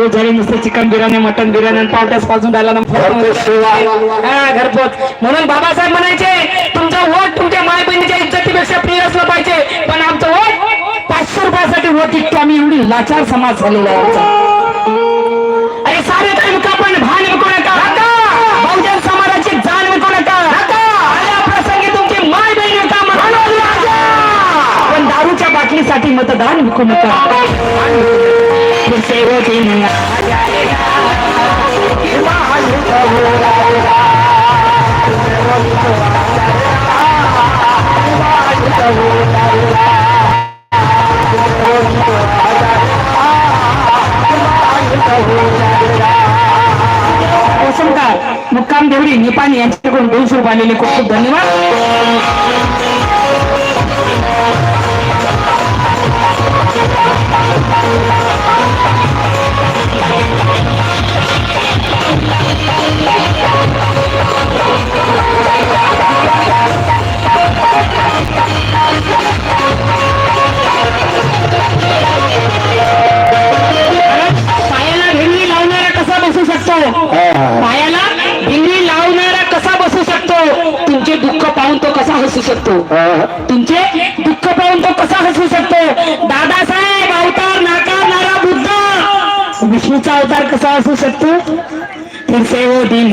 दिवस झाले नुसतं चिकन बिर्याणी मटन बिर्याणी आणि पावट्यास पाजून राहिला ना. घरपोच. म्हणून बाबासाहेब म्हणायचे तुमचं वोट तुमच्या माय बहिणीच्या इज्जतीपेक्षा प्रिय असलं पाहिजे पण आमचं वोट पाचशे रुपयासाठी वोट विकतो आम्ही एवढी लाचार समाज झालेला आहे आमचा. अरे सारे काही पण भान विकू नका. बहुजन समाजाची जाण विकू नका. आल्या प्रसंगी तुमची माय बहीण पण दारूच्या बाटलीसाठी मतदान विकू नका. फिर से वो दिन आ जाएगा, ओसमकार मुक्काम देवडी निपाणी यांच्याकडून दोनशे रुपये आलेले खूप खूप धन्यवाद पायाला भिंगरी लावणारा कसा बसू शकतो तुमचे दुःख पाहून तो कसा हसू शकतो तुमचे दुःख पाहून तो कसा हसू शकतो दादासाहेब अवतार नाकारणारा बुद्ध विष्णूचा अवतार कसा असू शकतो फिर से वो दिन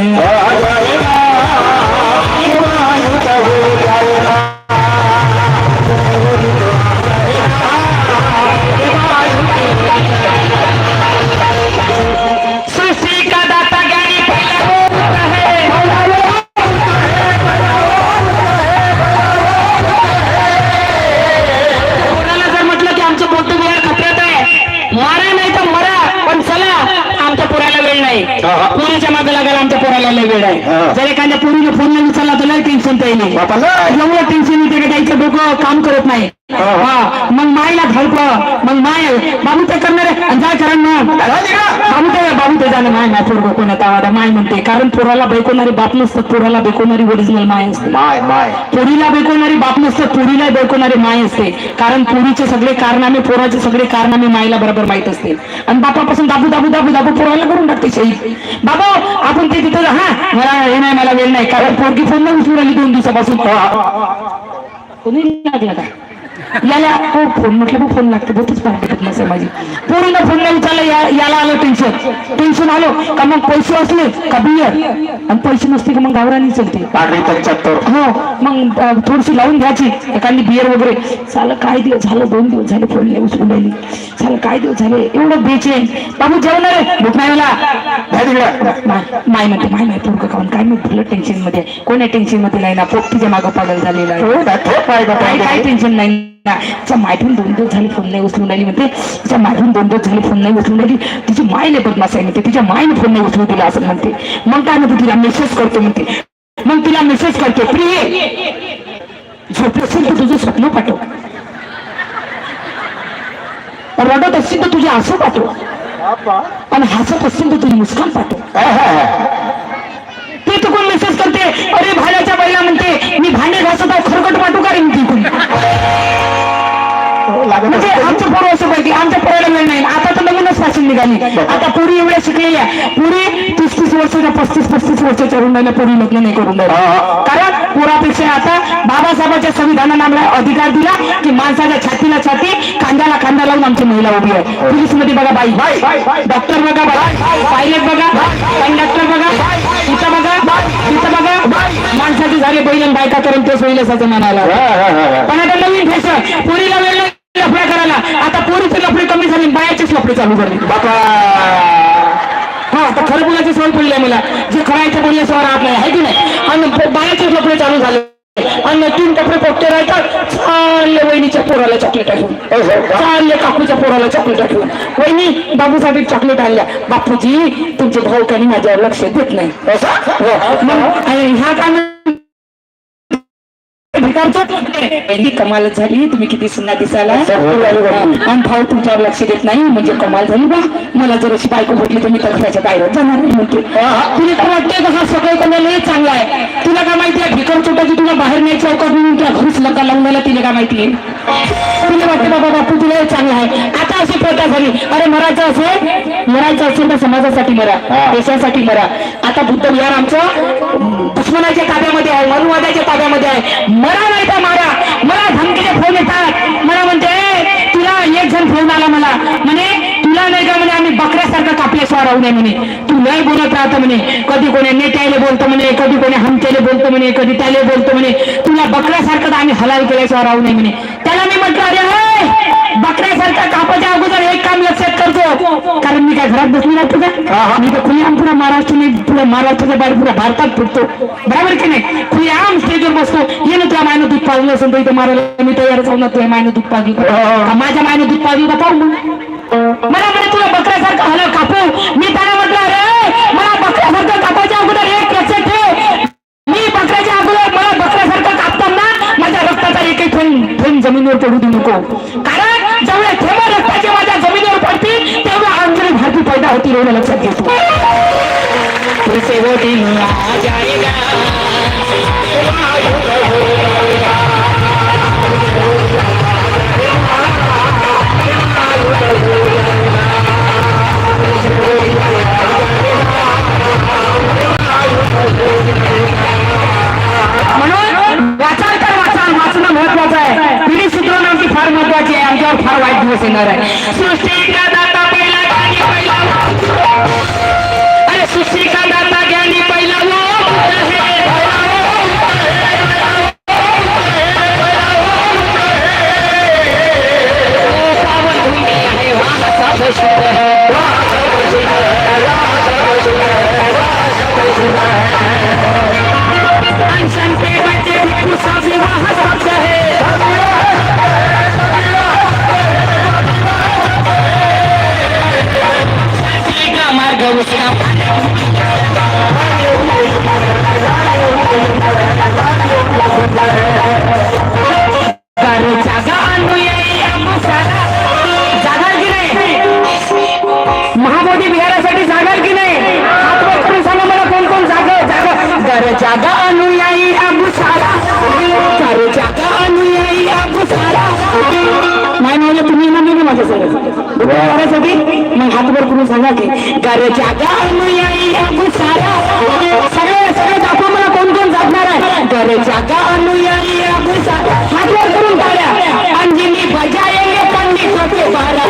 पोराला बेकोणारी बाप नसतात पोराला बेकोणारी ओरिजिनल माय असते. माय माय. पोरीला बेकोणारी बाप नसतं पोरीला बेकोणारी माय असते. कारण पोरीचे सगळे कारनामे पोराचे सगळे कारनामे मायला बरोबर माहीत असते. आणि बापापासून दाबू दाबू दाबू दाबू पोराला करून टाकते शहीद बाबा आपण ते तिथं हा. मला हे नाही मला वेळ नाही. कारण पोरगी फोन नाही उचलून राहिली दोन दिवसापासून. कोणी लागला का याला हो फोन म्हटलं मग फोन लागतो बहुतच पाहिजे नसेल माझी पोरीला फोन नाही उचलला याला आलं टेन्शन टेन्शन आलो का मग पैसे असले का बियर? आणि पैसे नसते का मग गावरानी चलते. पंच्याहत्तर. हो मग थोडीशी लावून घ्यायची एखादी बियर वगैरे. झालं काय दिवस झालं दोन दिवस झाले फोन नाही उचलून राहिली. झालं काय दिवस झाले एवढं बेचेन. बाबू जेवणार आहे भूक नाही मला माय म्हणते माय नाही पोरग खाऊन काय मी भलं टेन्शनमध्ये. आहे. कोण्या टेन्शनमध्ये नाही ना पोट तिच्या मागं पागल झालेला आहे. काय काय टेन्शन नाही. तिच्या मायठून दोन दिवस झाले फोन नाही उचलून राहिली म्हणते. तिच्या मायठून दोन दिवस झाले फोन नाही उचलून राहिली. तिची मायने बदमाश आहे म्हणते. तिच्या मायने फोन नाही उचलून दिला असं म्हणते. मग काय म्हणते तिला मेसेज करतो म्हणते. मग तिला मेसेज करतो. प्रिय झोपलं असेल तर तुझं स्वप्न पाठव. रडत असतील तर तुझे आसू पाठव. आणि हसत असतील तर तुझी मुस्कान पाठव ते तू कोण मेसेज करते अरे भाड्याच्या बैला म्हणते मी भांडे घासत आहो खरकट पाठवू का रे म्हणते कोणी म्हणजे आमचं पोरं असं पाहिजे आमच्या पोराला वेळ नाही. आता तर नवीनच फॅशन निघाली. आता पोरी एवढ्या शिकलेल्या. पोरी तीस तीस वर्षाच्या पस्तीस पस्तीस वर्षाच्या राहिल्या पोरी लग्न नाही करून कारण पोरापेक्षा आता बाबासाहेबांच्या संविधानाने आम्हाला अधिकार दिला की माणसाच्या छातीला छाती खांद्याला खांदा लावून आमची महिला उभी आहे. पोलीसमध्ये बघा बाई. डॉक्टर बघा बाई. पायलट बघा. कंडक्टर बघा. करून तेच होईल असं म्हणायला पण आता नवीन फॅशन पोरीला वेळ नाही लफड्या करायला. आता पोरीचे लफडे कमी झाले बायाचेच लफडे चालू झाले. बापा. हा आता खरं बोलायची सवय पडली आहे मला. जे खरायचं बोलण्यासवर राहत नाही आहे की नाही? आणि बायाचेच लफडे चालू झाले. आणि तीन कपडे पोट्टे राहतात. चालले वहिनीच्या पोराला चॉकलेट टाकून. चालले काकूच्या पोराला चॉकलेट टाकून. वहिनी बाबूसाठी चॉकलेट आणल्या. बापूजी तुमचे भाऊ काही माझ्यावर लक्ष देत नाही. हो. मग ह्या काय भिकारचो पहिली कमाल झाली. तुम्ही किती सुन्ना दिसायला? आणि भाऊ तुमच्यावर लक्ष देत नाही म्हणजे कमाल झाली बा. मला जर अशी बायको भेटली तर मी तक्राच्या बाहेर जाणार नाही म्हणते. तुला काय वाटतंय का हा सगळं कमाल लय चांगला आहे? तुला काय माहिती आहे भिकार चोटाची तुला बाहेर नाही चौकात म्हणून तुला घरीच लका लावून मला तिला काय माहिती आहे? तुला वाटतं बाबा बापू तुला चांगला चांगलं आहे. आता अशी प्रथा झाली. अरे मरायचं असेल मरायचं असेल तर समाजासाठी मरा हा. देशासाठी मरा. आता बुद्ध विहार आमचं दुश्मनाच्या ताब्यामध्ये आहे मनुवाद्याच्या ताब्यामध्ये आहे. मरा नाही तर मारा. मला धमकीचे फोन येतात. मला म्हणते "ए, तुला एक जण फोन आला मला. म्हणे तुला नाही का म्हणे आम्ही बकऱ्यासारखं कापल्याशिवाय राहू नये म्हणे. तू लय बोलत राहतं म्हणे. कधी कोणी नेत्याले बोलतो म्हणे कधी कोणी हमतेले बोलतो म्हणे कधी त्याले बोलतो म्हणे. तुला बकऱ्यासारखं आम्ही हलाल केल्याशिवाय राहू नये म्हणे. त्याला मी म्हटलं अरे हे, बकऱ्यासारखं कापाच्या अगोदर एक काम लक्षात करतो. कारण मी काय घरात बसली नाही तुझ्या? मी तर खुली आम पुरा महाराष्ट्र मी पुरा महाराष्ट्राच्या बाहेर पुरा भारतात फिरतो बरोबर की नाही? खुली आम स्टेजवर बसतो. ये ना तुला मायनं दूध पाजलं असेल तर इथं मारायला मी तयार जाऊ ना तुझ्या मायनं दूध पाजलं? माझ्या मायनं दूध पाजलं का पाहू मला म्हणे तुला बकऱ्यासारखं हलव कापू. मी त्याला म्हटलं अरे मला बकऱ्यासारखं कापायच्या अगोदर एक लक्षात ठेव. मी बकऱ्याच्या अगोदर मला बकऱ्यासारखं कापताना माझ्या रक्ताचा एकही थेंब थेंब जमिनीवर पडू देऊ नको. कारण जेवढे थेंब रक्ताचे माझ्या तेवढ्या अंजली भारती पैदा होतील एवढं लक्षात घेतो म्हणून वाचाल तर वाचाल वाचणं महत्वाचं आहे. पिढी सुधारणं आमची फार महत्वाची आहे. आमच्यावर फार वाईट दिवस येणार आहे. सृष्टीचा चार जागा अनुयायी अबू सारा. चार जागा अनुयायी अबू सारा. नाही म्हणजे तुम्ही येणार नाही का माझ्यासोबत विहारासाठी मग हातभर करून सांगा की कर जागा अनुयायी अबू सारा. सगळे सगळे दाखवा मला कोण कोण जागणार आहे. कर जागा अनुयायी अबू सारा. हातभर करून टाळ्या अंजनी बजाएंगे पंडित के बारा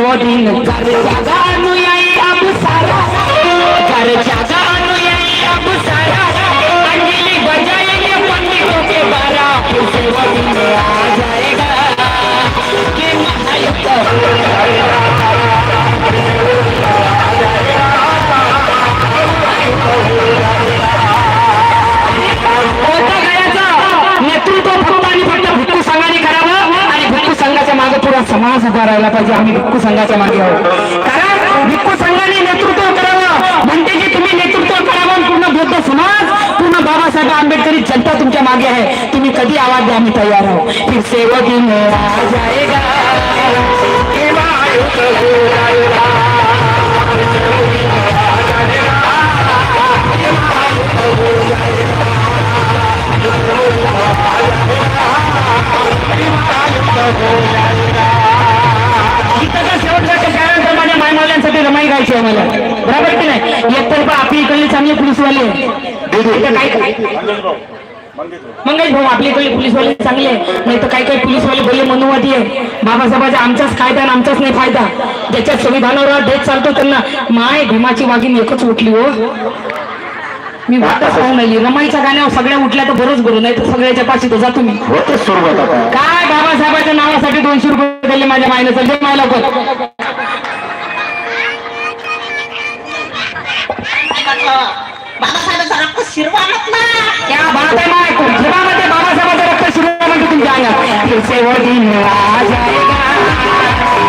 घ्यायचा फिरसे पुरा उभा राहिला पाहिजे. आम्ही भिक्खू संघाच्या मागे आहोत. कारण भिक्खू संघाने नेतृत्व करावं. म्हणते की तुम्ही नेतृत्व करावं. पूर्ण बौद्ध समाज पूर्ण बाबासाहेब आंबेडकरी जनता तुमच्या मागे आहे. तुम्ही कधी आवाज द्या आम्ही तयार आहोत. फिर सेवकी वो जाएगा आहे. नाही तर काही काही पोलीसवाले भले मनोवादी आहे. बाबासाहेबाचा आमचाच कायदा आणि आमचाच नाही फायदा. ज्याच्या संविधानावर देश चालतो त्यांना माय भीमाची वाघीन एकच उठली हो. मी वाटच पाहून आली रमाईच्या गाण्यावर सगळ्या उठल्या तर बरंच बरं नाही तर सगळ्याच्या पाशी तर जातो मी होते सुरुवात आता. काय बाबासाहेबाच्या नावासाठी दोनशे रुपये दिले माझ्या मायनं? चालले मायला पण बाबासाहेबांचा रक्त शिरवा म्हटला क्या बात आहे माय. जीवामध्ये बन जाएगा फिर से वो दिन आ जाएगा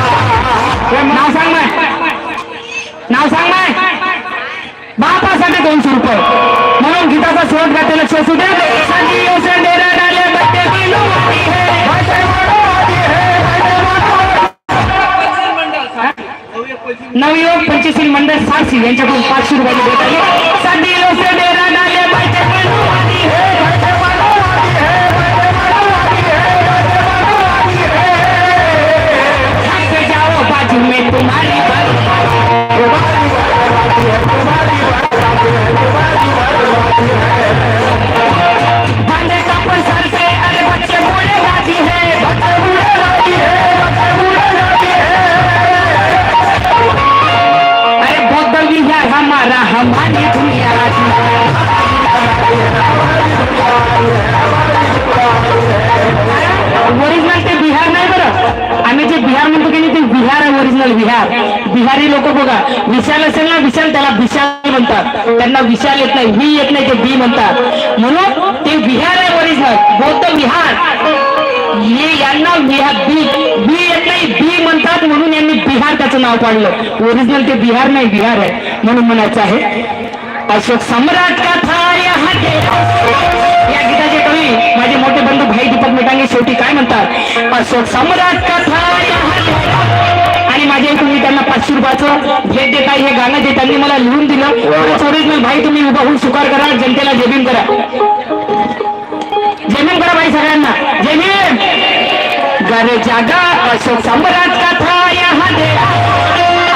नाव सांग मैं नाव सांग मैं बापासाठी दोनशे रुपये. म्हणून गीताचा शोध घातलेला शोधू दे संजीव सेंडेर नवयुवक पंचशील मंडळ सारसी यांच्याकडून पाचशे रुपयाची भेट आली पाडलं. ओरिजिनल ते बिहार नाही बिहार आहे म्हणून म्हणायचं आहे. अशोक सम्राट का या गीताचे कवी माझे मोठे बंधू भाई दीपक मेटांगे शेवटी काय म्हणतात? अशोक सम्राट कथा आणि माझ्या इथून मी त्यांना पाचशे रुपयाचं भेट देत आहे हे गाणं जे त्यांनी मला लिहून दिलं. ओरिजिनल भाई तुम्ही उभा होऊन स्वीकार करा जनतेला जेबीम करा. जय करा भाई सगळ्यांना. जय गर जागा अशोक सम्राट कथा या यहाँ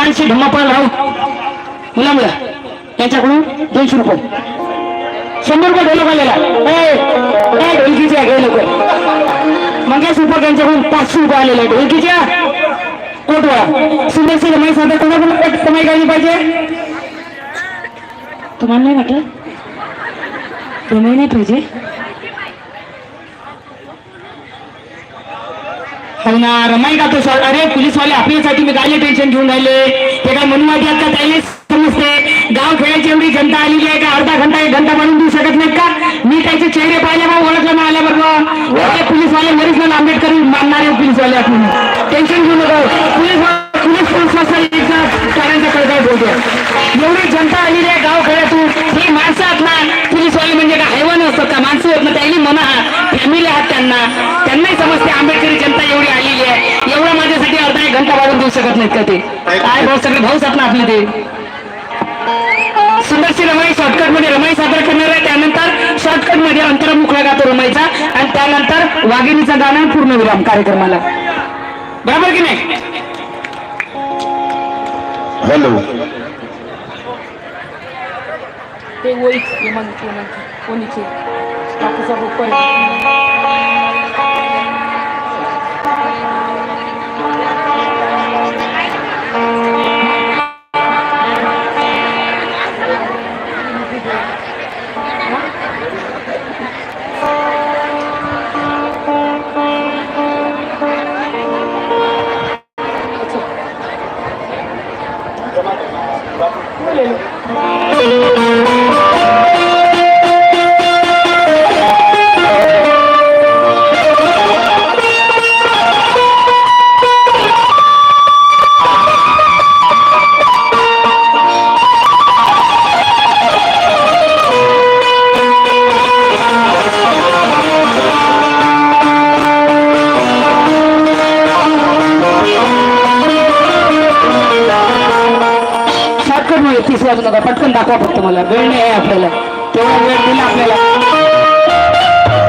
गीतां गीतांशी धम्मपाल राहू मुला मुला त्यांच्याकडून दोनशे रुपये. शंभर रुपये ढोलक आलेला ए ढोलकीच्या घे लोक मंगेश उपक यांच्याकडून पाचशे रुपये आलेले ढोलकीच्या? कोटवा सिंग माहिती सांगता कोणाकडून एक कमाई करायची पाहिजे? तुम्हाला नाही वाटलं? कमाई नाही पाहिजे? हो ना रमाई का तो सर? अरे पोलीस वाले आपल्यासाठी मी काय टेन्शन घेऊन राहिले. ते काय म्हणून आहेत का? त्याने समजते. गाव खेळायची एवढी जनता आलेली आहे का? अर्धा घंटा एक घंटा म्हणून देऊ शकत नाहीत का? मी त्याचे चेहरे पाहिले मग ओळखलं ना आल्याबरोबर. ते पोलीस वाले ओरिजिनल आंबेडकर मानणारे पोलीस नाहीत का ते? काय भाऊ सगळे भाऊच आहेत ना आपले ते? सुंदरशी रमाई शॉर्टकटमध्ये रमाई सादर करणार आहे. त्यानंतर शॉर्टकटमध्ये अंतरमुखला गातो रमाईचा. आणि त्यानंतर वाघिणीचं गाणं पूर्ण विराम कार्यक्रमाला. बरोबर की नाही? हॅलो. ते वहीच कोणीचे? दाखवा फक्त मला. वेळ नाही आहे आपल्याला. तेव्हा वेळ दिला आपल्याला.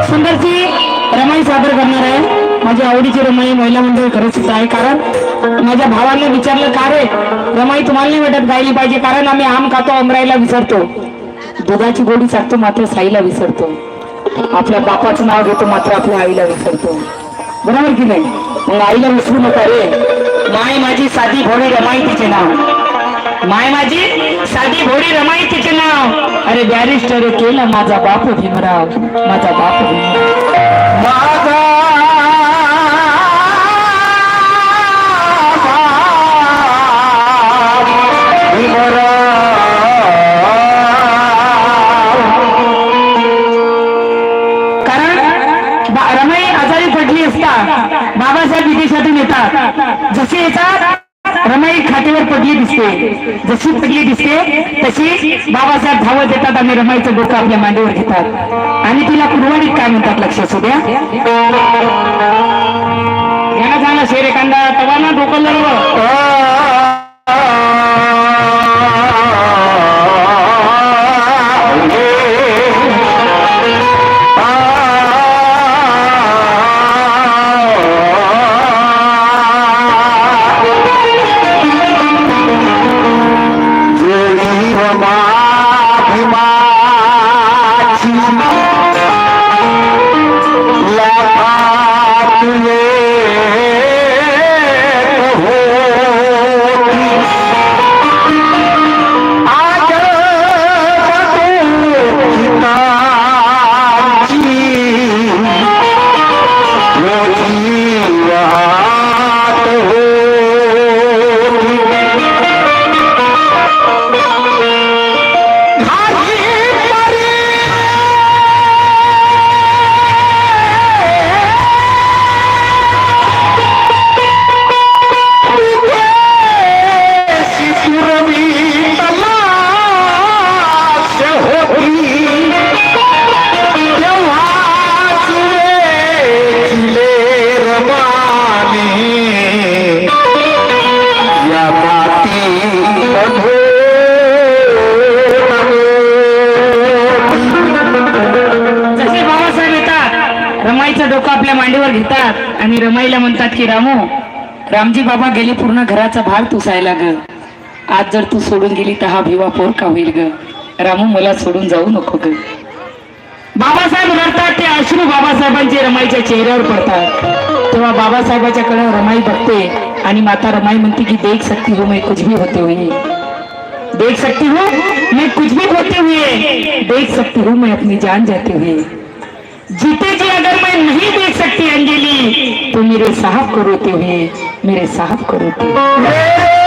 सुंदरची रमाई सादर करणार आहे. माझी आवडीची रमाई महिला मंडळ खरंच आहे. कारण माझ्या भावाने विचारलं का रे? रमाई तुम्हाला नाही वाटत गायली पाहिजे? कारण आम्ही आम खातो अमरायला विसरतो. दुधाची गोडी चाकतो मात्र साईला विसरतो. आपल्या बापाचं नाव घेतो मात्र आपल्या आईला विसरतो. बरोबर की नाही? मग आईला विसरू नका रे. माय माझी साधी भोळी रमाई तिचे नाव. माय माझी साधी भोळी रमाई तिचे नाव. अरे बॅरिस्टर केला माझा बाप भीमराव. माझा बाप भीमराव. माझा रमाई आजारी पडली असता. बाबासाहेब विदेशातून येतात. जसे येतात रमाई खाटीवर पडली दिसते जशी पडली दिसते तशी बाबासाहेब धावत येतात आणि रमाईचं डोकं आपल्या मांडीवर घेतात आणि तिला कुरवाडीत काय म्हणतात लक्षात असू द्या घ्या झाला शेर एखादा डोकं लढवं घेतात आणि रमाईला म्हणतात की रामू रामजी बाबा गेली पूर्ण घराचा भार तुसायला ग. आज जर तू सोडून गेली तर हा भिवा पोर का होईल ग? रामू मला सोडून जाऊ नको ग. बाबासाहेब रडतात ते अश्रू बाबासाहेबांचे रमाईच्या चेहऱ्यावर पडतात. तेव्हा बाबासाहेबाच्या कडे रमाई बघते आणि माता रमाई म्हणते की देख सकती हो मैं कुछ भी होते हुए. देख सकती हूँ मैं कुछ भी होते हुए. देख सकती हूँ मैं अपनी जान जाते हुए. जीते जी अगर मैं नहीं देख सकती अंजलि तो मेरे साहब को रोते हुए मेरे साहब को रोते हुए।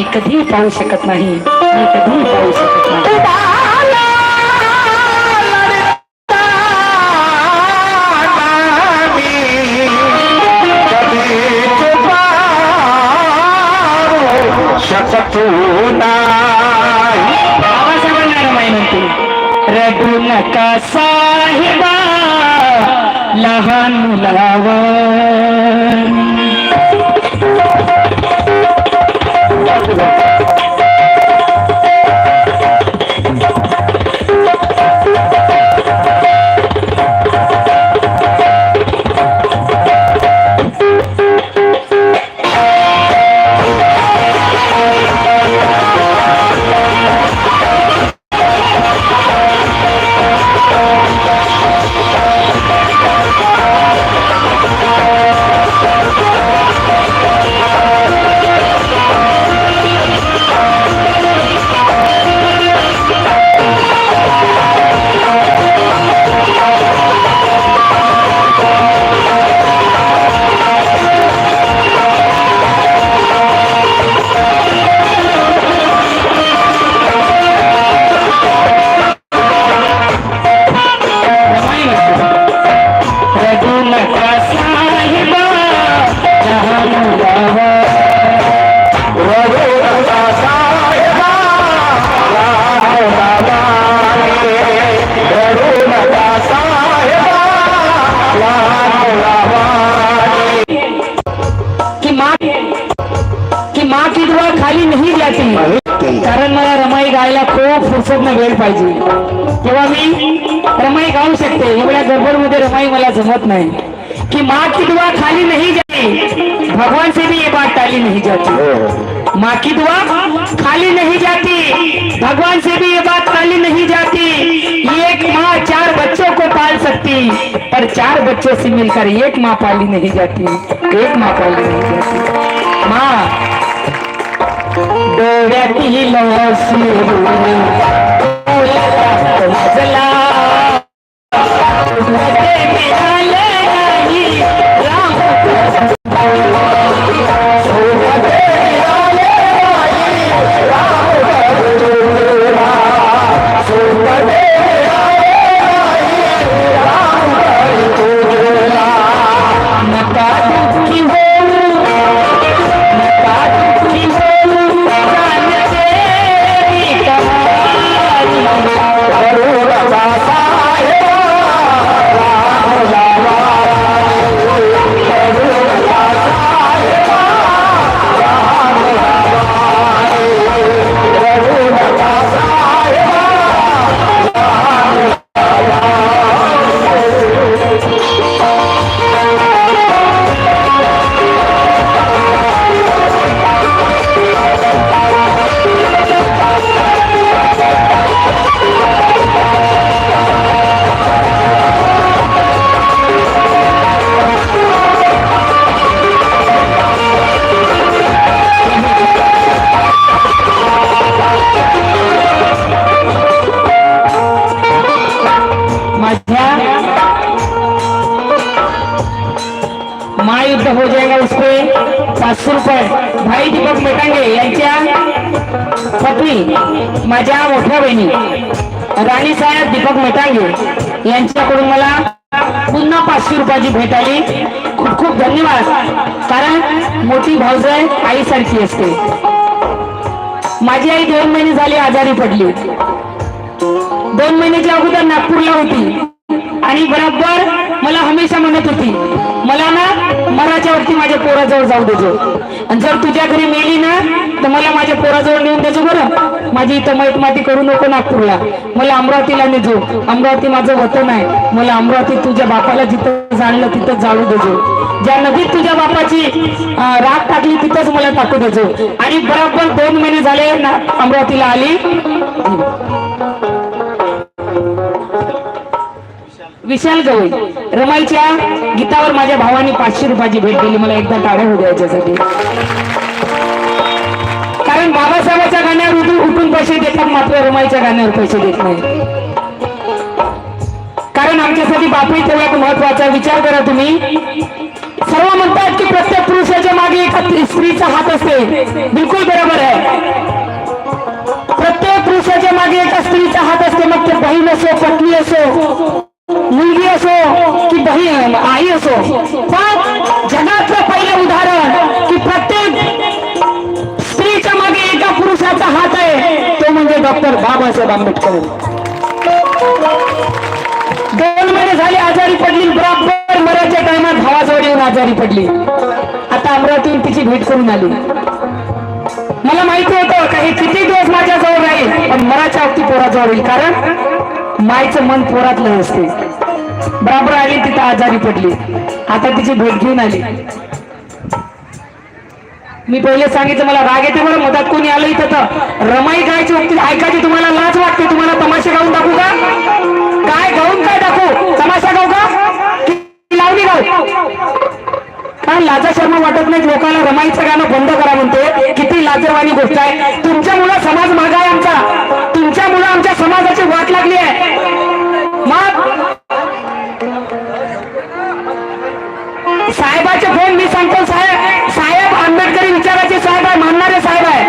मी कधी पाहू शकत नाही. मी कधी पाहू शकत नाही. मला जमत कि माँ की दुआ खाली नहीं जाती, भगवान से भी ये बात टाली नहीं जाती। माँ की दुआ खाली नहीं जाती, भगवान से भी ये बात टाली नहीं जाती। एक माँ चार बच्चों को पाल सकती, पर चार बच्चों से मिलकर एक माँ पाली नहीं जाती। एक माँ पाली नहीं जाती। माँ ते मिळाले नाही युद्ध हो जाएगा उसपे. पाचशे रुपये. भाई दीपक मेटांगे यांच्या पत्नी माझ्या मोठ्या बहिणी राणी साहेब दीपक मेटांगे यांच्याकडून मला पुन्हा पाचशे रुपयाची भेट आली. खूप खूप धन्यवाद. कारण मोठी भाऊजाई आईसारखी असते. माझी आई दोन महिने झाली आजारी पडली. दोन महिन्याच्या अगोदर नागपूरला होती. आणि बरोबर मला हमेशा म्हणत होती मला ना मराच्या वरती माझ्या पोराजवळ जाऊ देजो आणि जर तुझ्या घरी मेली ना तर मला माझ्या पोराजवळ नेऊन देजो बरं. माझी इथं मैत माती करू नको नागपूरला. मला अमरावतीला नेजो अमरावती माझं वतन आहे. मला अमरावती तुझ्या बापाला जिथं जाणलं तिथं जाळू देजो ज्या नदीत तुझ्या बापाची राग टाकली तिथंच मला टाकू देजो आणि बरोबर दोन महिने झाले ना अमरावतीला आली. विशाल गवई रमाईच्या गीतावर माझ्या भावाने पाचशे रुपयाची भेट दिली. मला एकदा टाळ्या होऊ द्यायच्यासाठी कारण बाबासाहेबाच्या गाण्यावर उठून उठून पैसे देतात मात्र रमाईच्या गाण्यावर पैसे देत नाही. कारण आमच्यासाठी बापही तेवढ्यात महत्त्वाचा विचार करा तुम्ही. सर्व म्हणतात की प्रत्येक पुरुषाच्या मागे एका स्त्रीचा हात असते. बिलकुल बरोबर आहे. प्रत्येक पुरुषाच्या मागे एका स्त्रीचा हात असते मग ते बहीण असो पत्नी असो मुलगी असो की बहीण आई असो. पण जगातलं पहिलं उदाहरण की प्रत्येक स्त्रीच्या मागे एका पुरुषाचा हात आहे तो म्हणजे डॉक्टर बाबासाहेब आंबेडकर. दोन महिने झाले आजारी पडली बरोबर मराठच्या टायमात भावाजवळ येऊन आजारी पडली. आता अमरावतीहून तिची भेट करून आली. मला माहिती होतं का हे किती दिवस माझ्याजवळ राहील पण मराच्या अगदी पोराजवळ येईल कारण मायचं मन पोरातलं असते. बराबर आली तिथं आजारी पडली. आता तिची भेट घेऊन आली. मी पहिले सांगितलं मला राग येते बरं मधात कोणी आलं इथं तर रमाई गायची वक्ती ऐकायची तुम्हाला लाज वाटते? तुम्हाला तमाशा गाऊन दाखवू का? काय गाऊन काय दाखवू? तमाशा गाऊ का? लावणी गाऊ? कारण लाजा शर्मा वाटत नाही लोकांना रमाईचं गाणं बंद करा म्हणते. किती लाजरवाणी गोष्ट आहे. तुमच्या मुलं समाज मागा आहे आमचा. तुमच्या मुलं आमच्या समाजाची वाट लागली आहे. मग साहेबाचे फोन मी सांगतो साहेब साहेब आंबेडकरी विचाराचे साहेब आहे मानणारे साहेब आहे.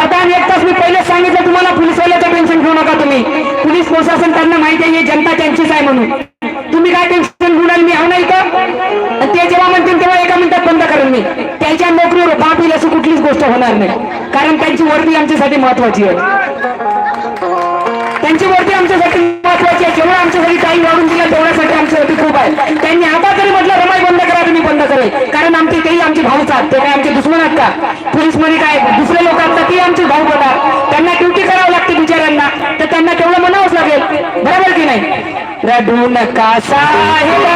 अर्धा आणि एक तास मी पहिले सांगितलं तुम्हाला पोलिसवाल्याचं टेन्शन घेऊ नका तुम्ही. पोलीस प्रशासन त्यांना माहिती आहे जनता त्यांचीच आहे म्हणून. तुम्ही काय टेन्शन घेऊन मी आहो नाही इथं? ते जेव्हा म्हणतील तेव्हा एका मिनिटात बंद करेन मी. त्यांच्या नोकरीवर बापील अशी कुठलीच गोष्ट होणार नाही. कारण त्यांची वर्दी आमच्यासाठी महत्वाची आहे. त्यांची मूर्ती आमच्यासाठी महत्वाची आहे. जेवढं आमच्यासाठी काही वाढून दिला तेवढ्यासाठी आमच्यासाठी खूप आहे. त्यांनी आता तरी म्हटलं रमाई बंद करा तुम्ही बंद करेल कारण आमचे तेही आमचे भाऊच आहात. ते काय आमचे दुश्मन आहेत का? पोलीसमध्ये काय दुसरे लोक असतात ते आमचे भाऊ होतात त्यांना ड्युटी करावं लागते बिचाऱ्यांना. तर त्यांना तेवढं म्हणावंच लागेल. बरोबर की नाही? रडू नका साहेबा